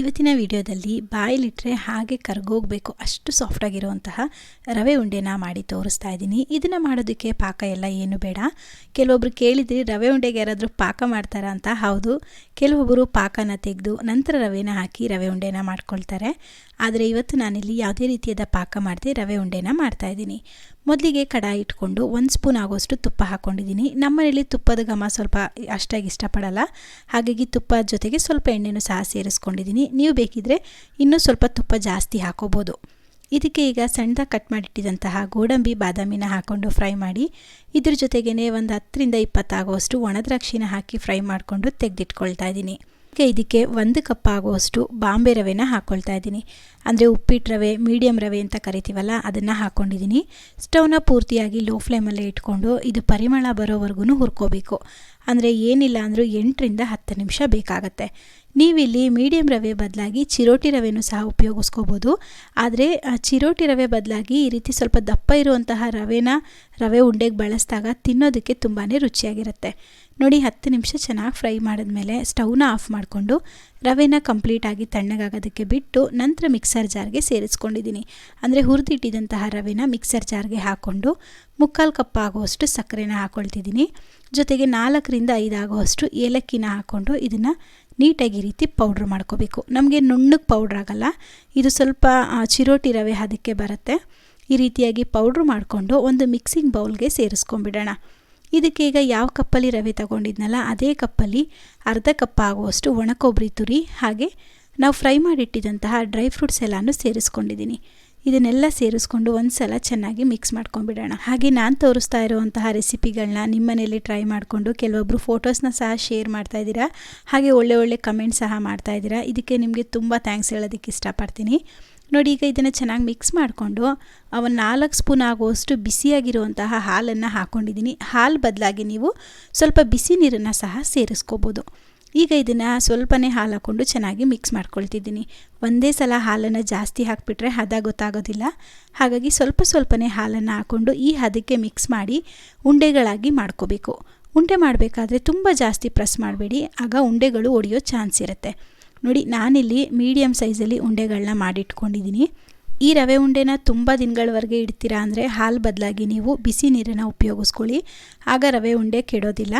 ಇವತ್ತಿನ ವಿಡಿಯೋದಲ್ಲಿ ಬಾಯಲ್ಲಿಟ್ಟರೆ ಹಾಗೆ ಕರ್ಗೋಗಬೇಕು, ಅಷ್ಟು ಸಾಫ್ಟಾಗಿರುವಂತಹ ರವೆ ಉಂಡೆನ ಮಾಡಿ ತೋರಿಸ್ತಾ ಇದ್ದೀನಿ. ಇದನ್ನು ಮಾಡೋದಕ್ಕೆ ಪಾಕ ಎಲ್ಲ ಏನು ಬೇಡ. ಕೆಲವೊಬ್ಬರು ಕೇಳಿದ್ರಿ ರವೆ ಉಂಡೆಗೆ ಯಾರಾದರೂ ಪಾಕ ಮಾಡ್ತಾರಾ ಅಂತ? ಹೌದು. ಕೆಲವೊಬ್ಬರು ಪಾಕನ ತೆಗೆದು ನಂತರ ರವೆನ ಹಾಕಿ ರವೆ ಉಂಡೆನ ಮಾಡ್ಕೊಳ್ತಾರೆ. ಆದರೆ ಇವತ್ತು ನಾನಿಲ್ಲಿ ಯಾವುದೇ ರೀತಿಯಾದ ಪಾಕ ಮಾಡದೆ ರವೆ ಉಂಡೆನ ಮಾಡ್ತಾ ಇದ್ದೀನಿ. ಮೊದಲಿಗೆ ಕಡಾಯಿ ಇಟ್ಕೊಂಡು ಒಂದು ಸ್ಪೂನ್ ಆಗೋಷ್ಟು ತುಪ್ಪ ಹಾಕ್ಕೊಂಡಿದ್ದೀನಿ ನಮ್ಮನೇಲಿ ತುಪ್ಪದ ಘಮ ಸ್ವಲ್ಪ ಅಷ್ಟಾಗಿ ಇಷ್ಟಪಡಲ್ಲ. ಹಾಗಾಗಿ ತುಪ್ಪದ ಜೊತೆಗೆ ಸ್ವಲ್ಪ ಎಣ್ಣೆನೂ ಸಹ ಸೇರಿಸ್ಕೊಂಡಿದ್ದೀನಿ. ನೀವು ಬೇಕಿದ್ರೆ ಇನ್ನೂ ಸ್ವಲ್ಪ ತುಪ್ಪ ಜಾಸ್ತಿ ಹಾಕೋಬೋದು. ಇದಕ್ಕೆ ಈಗ ಸಣ್ಣದಾಗಿ ಕಟ್ ಮಾಡಿಟ್ಟಿದಂತಹ ಗೋಡಂಬಿ, ಬಾದಾಮಿನ ಹಾಕ್ಕೊಂಡು ಫ್ರೈ ಮಾಡಿ, ಇದ್ರ ಜೊತೆಗೇ ಒಂದು ಹತ್ತರಿಂದ ಇಪ್ಪತ್ತಾಗುವಷ್ಟು ಒಣದ್ರಾಕ್ಷಿನ ಹಾಕಿ ಫ್ರೈ ಮಾಡಿಕೊಂಡು ತೆಗೆದಿಟ್ಕೊಳ್ತಾ ಇದ್ದೀನಿ. ಈಗ ಇದಕ್ಕೆ ಒಂದು ಕಪ್ ಆಗುವಷ್ಟು ಬಾಂಬೆ ರವೆನ ಹಾಕ್ಕೊಳ್ತಾ ಇದ್ದೀನಿ. ಅಂದರೆ ಉಪ್ಪಿಟ್ಟು ರವೆ ಮೀಡಿಯಮ್ ರವೆ ಅಂತ ಕರಿತೀವಲ್ಲ, ಅದನ್ನು ಹಾಕ್ಕೊಂಡಿದ್ದೀನಿ ಸ್ಟವ್ನ ಪೂರ್ತಿಯಾಗಿ ಲೋ ಫ್ಲೇಮಲ್ಲೇ ಇಟ್ಕೊಂಡು ಇದು ಪರಿಮಳ ಬರೋವರೆಗೂ ಹುರ್ಕೋಬೇಕು. ಅಂದರೆ ಏನಿಲ್ಲ ಅಂದರೂ ಎಂಟರಿಂದ ಹತ್ತು ನಿಮಿಷ ಬೇಕಾಗತ್ತೆ. ನೀವಿಲ್ಲಿ ಮೀಡಿಯಂ ರವೆ ಬದಲಾಗಿ ಚಿರೋಟಿ ರವೆನೂ ಸಹ ಉಪಯೋಗಿಸ್ಕೋಬೋದು. ಆದರೆ ಚಿರೋಟಿ ರವೆ ಬದಲಾಗಿ ಈ ರೀತಿ ಸ್ವಲ್ಪ ದಪ್ಪ ಇರುವಂತಹ ರವೆನ, ರವೆ ಉಂಡೆಗೆ ಬಳಸಿದಾಗ ತಿನ್ನೋದಕ್ಕೆ ತುಂಬಾ ರುಚಿಯಾಗಿರುತ್ತೆ. ನೋಡಿ, ಹತ್ತು ನಿಮಿಷ ಚೆನ್ನಾಗಿ ಫ್ರೈ ಮಾಡಿದ್ಮೇಲೆ ಸ್ಟವ್ನ ಆಫ್ ಮಾಡಿಕೊಂಡು ರವೆನ ಕಂಪ್ಲೀಟಾಗಿ ತಣ್ಣಗಾಗೋದಕ್ಕೆ ಬಿಟ್ಟು ನಂತರ ಮಿಕ್ಸರ್ ಜಾರ್ಗೆ ಸೇರಿಸ್ಕೊಂಡಿದ್ದೀನಿ. ಅಂದರೆ ಹುರಿದಿಟ್ಟಿದ್ದಂತಹ ರವೆನ ಮಿಕ್ಸರ್ ಜಾರ್ಗೆ ಹಾಕ್ಕೊಂಡು ಮುಕ್ಕಾಲು ಕಪ್ ಆಗುವಷ್ಟು ಸಕ್ಕರೆನ ಹಾಕ್ಕೊಳ್ತಿದ್ದೀನಿ ಜೊತೆಗೆ ನಾಲ್ಕರಿಂದ ಐದಾಗುವಷ್ಟು ಏಲಕ್ಕಿನ ಹಾಕ್ಕೊಂಡು ಇದನ್ನು ನೀಟಾಗಿ ರೀತಿ ಪೌಡ್ರ್ ಮಾಡ್ಕೋಬೇಕು. ನಮಗೆ ನುಣ್ಣಗೆ ಪೌಡ್ರ್ ಆಗಲ್ಲ. ಇದು ಸ್ವಲ್ಪ ಚಿರೋಟಿ ರವೆ ಅದಕ್ಕೆ ಬರುತ್ತೆ. ಈ ರೀತಿಯಾಗಿ ಪೌಡ್ರ್ ಮಾಡಿಕೊಂಡು ಒಂದು ಮಿಕ್ಸಿಂಗ್ ಬೌಲ್ಗೆ ಸೇರಿಸ್ಕೊಂಬಿಡೋಣ ಇದಕ್ಕೆ ಈಗ ಯಾವ ಕಪ್ಪಲ್ಲಿ ರವೆ ತಗೊಂಡಿದ್ನಲ್ಲ, ಅದೇ ಕಪ್ಪಲ್ಲಿ ಅರ್ಧ ಕಪ್ ಆಗುವಷ್ಟು ಒಣ ಕೊಬ್ಬರಿ ತುರಿ ಹಾಗೆ ನಾವು ಫ್ರೈ ಮಾಡಿಟ್ಟಿದ್ದಂತಹ ಡ್ರೈ ಫ್ರೂಟ್ಸ್ ಎಲ್ಲನೂ ಸೇರಿಸ್ಕೊಂಡಿದ್ದೀನಿ. ಇದನ್ನೆಲ್ಲ ಸೇರಿಸ್ಕೊಂಡು ಒಂದು ಸಲ ಚೆನ್ನಾಗಿ ಮಿಕ್ಸ್ ಮಾಡ್ಕೊಂಡ್ಬಿಡೋಣ. ಹಾಗೆ ನಾನು ತೋರಿಸ್ತಾ ಇರುವಂತಹ ರೆಸಿಪಿಗಳನ್ನ ನಿಮ್ಮನೇಲಿ ಟ್ರೈ ಮಾಡಿಕೊಂಡು ಕೆಲವೊಬ್ಬರು ಫೋಟೋಸ್ನ ಸಹ ಶೇರ್ ಮಾಡ್ತಾ ಇದ್ದೀರಾ? ಹಾಗೆ ಒಳ್ಳೆ ಒಳ್ಳೆ ಕಮೆಂಟ್ ಸಹ ಮಾಡ್ತಾ ಇದ್ದೀರಾ? ಇದಕ್ಕೆ ನಿಮಗೆ ತುಂಬ ಥ್ಯಾಂಕ್ಸ್ ಹೇಳೋದಕ್ಕೆ ಇಷ್ಟಪಡ್ತೀನಿ. ನೋಡಿ, ಈಗ ಇದನ್ನು ಚೆನ್ನಾಗಿ ಮಿಕ್ಸ್ ಮಾಡಿಕೊಂಡು ಅವನ್ ನಾಲ್ಕು ಸ್ಪೂನ್ ಆಗುವಷ್ಟು ಬಿಸಿಯಾಗಿರುವಂತಹ ಹಾಲನ್ನು ಹಾಕ್ಕೊಂಡಿದ್ದೀನಿ ಹಾಲು ಬದಲಾಗಿ ನೀವು ಸ್ವಲ್ಪ ಬಿಸಿ ನೀರನ್ನು ಸಹ ಸೇರಿಸ್ಕೋಬೋದು. ಈಗ ಇದನ್ನು ಸ್ವಲ್ಪನೇ ಹಾಲು ಹಾಕ್ಕೊಂಡು ಚೆನ್ನಾಗಿ ಮಿಕ್ಸ್ ಮಾಡ್ಕೊಳ್ತಿದ್ದೀನಿ. ಒಂದೇ ಸಲ ಹಾಲನ್ನು ಜಾಸ್ತಿ ಹಾಕಿಬಿಟ್ರೆ ಹದ ಗೊತ್ತಾಗೋದಿಲ್ಲ. ಹಾಗಾಗಿ ಸ್ವಲ್ಪ ಸ್ವಲ್ಪನೇ ಹಾಲನ್ನು ಹಾಕ್ಕೊಂಡು ಈ ಹದಕ್ಕೆ ಮಿಕ್ಸ್ ಮಾಡಿ ಉಂಡೆಗಳಾಗಿ ಮಾಡ್ಕೋಬೇಕು. ಉಂಡೆ ಮಾಡಬೇಕಾದ್ರೆ ತುಂಬ ಜಾಸ್ತಿ ಪ್ರೆಸ್ ಮಾಡಬೇಡಿ. ಆಗ ಉಂಡೆಗಳು ಒಡೆಯೋ ಚಾನ್ಸ್ ಇರುತ್ತೆ. ನೋಡಿ, ನಾನಿಲ್ಲಿ ಮೀಡಿಯಮ್ ಸೈಜಲ್ಲಿ ಉಂಡೆಗಳನ್ನ ಮಾಡಿಟ್ಕೊಂಡಿದ್ದೀನಿ. ಈ ರವೆ ಉಂಡೆನ ತುಂಬ ದಿನಗಳವರೆಗೆ ಇಡ್ತೀರಾ ಅಂದರೆ ಹಾಲು ಬದಲಾಗಿ ನೀವು ಬಿಸಿ ನೀರನ್ನು ಉಪಯೋಗಿಸ್ಕೊಳ್ಳಿ. ಆಗ ರವೆ ಉಂಡೆ ಕೆಡೋದಿಲ್ಲ.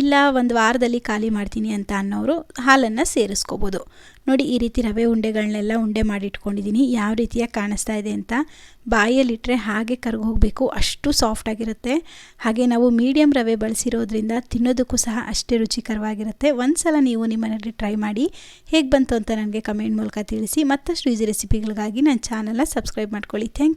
ಇಲ್ಲ, ಒಂದು ವಾರದಲ್ಲಿ ಖಾಲಿ ಮಾಡ್ತೀನಿ ಅಂತ ಅನ್ನೋರು ಹಾಲನ್ನು ಸೇರಿಸ್ಕೋಬೋದು. ನೋಡಿ, ಈ ರೀತಿ ರವೆ ಉಂಡೆಗಳನ್ನೆಲ್ಲ ಉಂಡೆ ಮಾಡಿಟ್ಕೊಂಡಿದ್ದೀನಿ ಯಾವ ರೀತಿಯಾಗಿ ಕಾಣಿಸ್ತಾ ಇದೆ ಅಂತ ಬಾಯಲ್ಲಿಟ್ಟರೆ ಹಾಗೆ ಕರ್ಗೋಗಬೇಕು ಅಷ್ಟು ಸಾಫ್ಟಾಗಿರುತ್ತೆ ಹಾಗೆ ನಾವು ಮೀಡಿಯಮ್ ರವೆ ಬಳಸಿರೋದ್ರಿಂದ ತಿನ್ನೋದಕ್ಕೂ ಸಹ ಅಷ್ಟೇ ರುಚಿಕರವಾಗಿರುತ್ತೆ. ಒಂದು ಸಲ ನೀವು ನಿಮ್ಮ ಮನೆಯಲ್ಲಿ ಟ್ರೈ ಮಾಡಿ ಹೇಗೆ ಬಂತು ಅಂತ ನನಗೆ ಕಮೆಂಟ್ ಮೂಲಕ ತಿಳಿಸಿ. ಮತ್ತಷ್ಟು ಈಸಿ ರೆಸಿಪಿಗಳಿಗಾಗಿ ನನ್ನ ಚಾನಲ್ನ ಸಬ್ಸ್ಕ್ರೈಬ್ ಮಾಡ್ಕೊಳ್ಳಿ. ಥ್ಯಾಂಕ್